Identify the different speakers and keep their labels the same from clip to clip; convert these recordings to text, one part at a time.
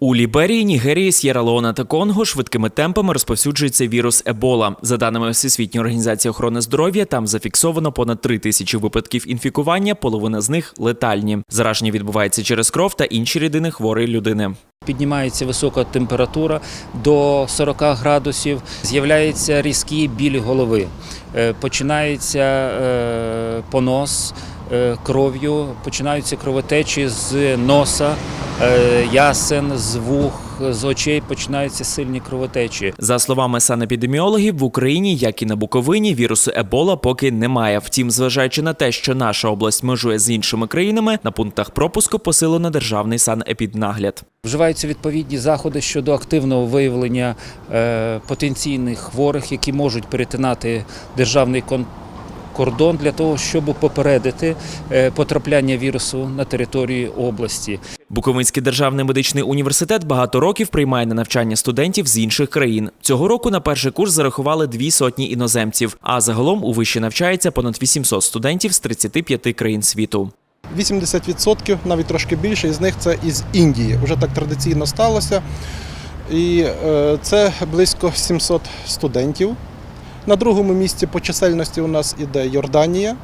Speaker 1: У Ліберії, Нігерії, С'єра Леона та Конго швидкими темпами розповсюджується вірус Ебола. За даними Всесвітньої організації охорони здоров'я, там зафіксовано понад три тисячі випадків інфікування, половина з них летальні. Зараження відбувається через кров та інші рідини хворої людини.
Speaker 2: Піднімається висока температура до 40 градусів, з'являється різкі білі голови, Е, починається е, понос е, кров'ю, починаються кровотечі з носа, ясен, з вух, з очей починаються сильні кровотечі.
Speaker 1: За словами санепідеміологів, в Україні, як і на Буковині, вірусу Ебола поки немає. Втім, зважаючи на те, що наша область межує з іншими країнами, на пунктах пропуску посилено державний санепіднагляд.
Speaker 2: Вживаються відповідні заходи щодо активного виявлення е, потенційних хворих, які можуть перетинати державний кон- кордон для того, щоб попередити е, потрапляння вірусу на території області.
Speaker 1: Буковинський державний медичний університет багато років приймає на навчання студентів з інших країн. Цього року на перший курс зарахували дві сотні іноземців. А загалом у виші навчається понад 800 студентів з 35 країн світу.
Speaker 3: 80%, навіть трошки більше, із них це із Індії. Вже так традиційно сталося. І е, це близько 700 студентів. На другому місці по чисельності у нас іде Йорданія,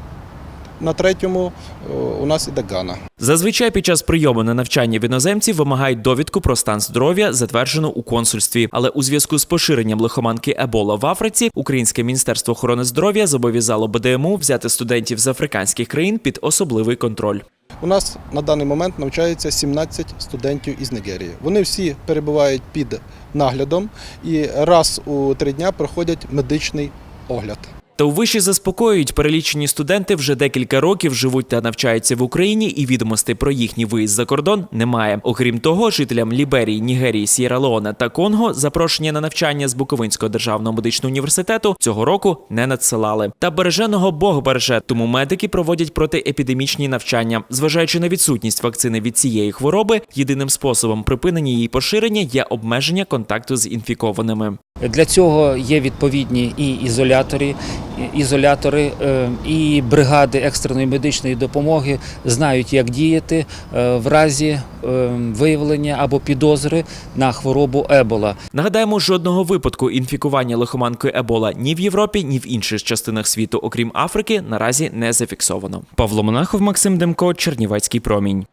Speaker 3: на третьому е, у нас іде Гана.
Speaker 1: Зазвичай під час прийому на навчання в іноземців вимагають довідку про стан здоров'я, затверджену у консульстві. Але у зв'язку з поширенням лихоманки Ебола в Африці, Українське міністерство охорони здоров'я зобов'язало БДМУ взяти студентів з африканських країн під особливий контроль.
Speaker 3: У нас на даний момент навчається 17 студентів із Нігерії. Вони всі перебувають під наглядом і раз у три дня проходять медичний огляд.
Speaker 1: Та у виші заспокоюють, перелічені студенти вже декілька років живуть та навчаються в Україні, і відомостей про їхній виїзд за кордон немає. Окрім того, жителям Ліберії, Нігерії, Сєра Леона та Конго запрошення на навчання з Буковинського державного медичного університету цього року не надсилали. Та береженого Бог береже, тому медики проводять протиепідемічні навчання. Зважаючи на відсутність вакцини від цієї хвороби, єдиним способом припинення її поширення є обмеження контакту з інфікованими.
Speaker 2: Для цього є відповідні і ізолятори, ізолятори, е, і бригади екстреної медичної допомоги знають, як діяти е, в разі е, виявлення або підозри на хворобу Ебола.
Speaker 1: Нагадаємо, жодного випадку інфікування лихоманкою Ебола ні в Європі, ні в інших частинах світу, окрім Африки, наразі не зафіксовано. Павло Монахов, Максим Демко, Чернівецький промінь.